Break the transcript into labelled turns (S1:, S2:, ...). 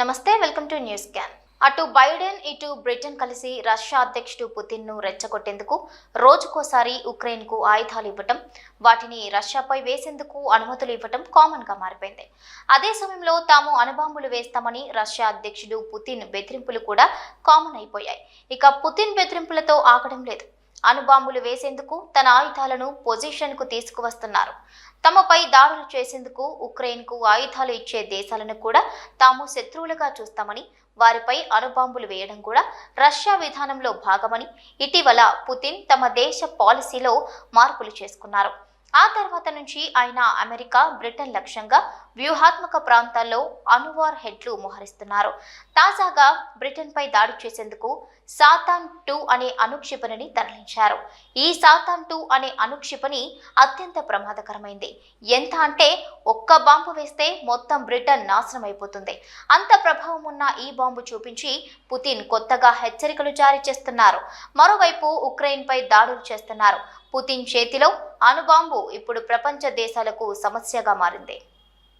S1: Namaste welcome to news can అటు Biden ఇటు Britain కలిసి రష్యా అధ్యక్షుడు పుతిన్ను రెచ్చగొట్టేందుకు రోజుకోసారి ఉక్రెయిన్కు ఆయుధాలు ఇవ్వటం వాటిని రష్యాపై వేసేందుకు అనుమతులు ఇవ్వటం కామన్గా మారిపోయింది. అదే సమయంలో తాము అణుబాంబులు వేస్తామని రష్యా అధ్యక్షుడు పుతిన్ బెదిరింపులు కూడా కామన్ అయిపోయాయి. ఇక పుతిన్ బెదిరింపులతో ఆగడం లేదు. అణుబాంబులు వేసేందుకు తన ఆయుధాలను పొజిషన్కు తీసుకువస్తున్నారు. తమపై దాడులు చేసేందుకు ఉక్రెయిన్కు ఆయుధాలు ఇచ్చే దేశాలను కూడా తాము శత్రువులుగా చూస్తామని వారిపై అణుబాంబులు వేయడం కూడా రష్యా విధానంలో భాగమని ఇటీవల పుతిన్ తమ దేశ పాలసీలో మార్పులు చేసుకున్నారు. ఆ తర్వాత నుంచి ఆయన అమెరికా బ్రిటన్ లక్ష్యంగా వ్యూహాత్మక ప్రాంతాల్లో అనువార్ హెడ్లు మోహరిస్తున్నారు. తాజాగా బ్రిటన్పై దాడి చేసేందుకు సాతాన్ టూ అనే అనుక్షిపణిని తరలించారు. ఈ సాతాన్ టూ అనే అనుక్షిపణి అత్యంత ప్రమాదకరమైంది. ఎంత అంటే ఒక్క బాంబు వేస్తే మొత్తం బ్రిటన్ నాశనం అయిపోతుంది అంత ప్రభావం ఉన్న ఈ బాంబు చూపించి పుతిన్ కొత్తగా హెచ్చరికలు జారీ చేస్తున్నారు. మరోవైపు ఉక్రెయిన్పై దాడులు చేస్తున్నారు. పుతిన్ చేతిలో అణుబాంబు ఇప్పుడు ప్రపంచ దేశాలకు సమస్యగా మారింది.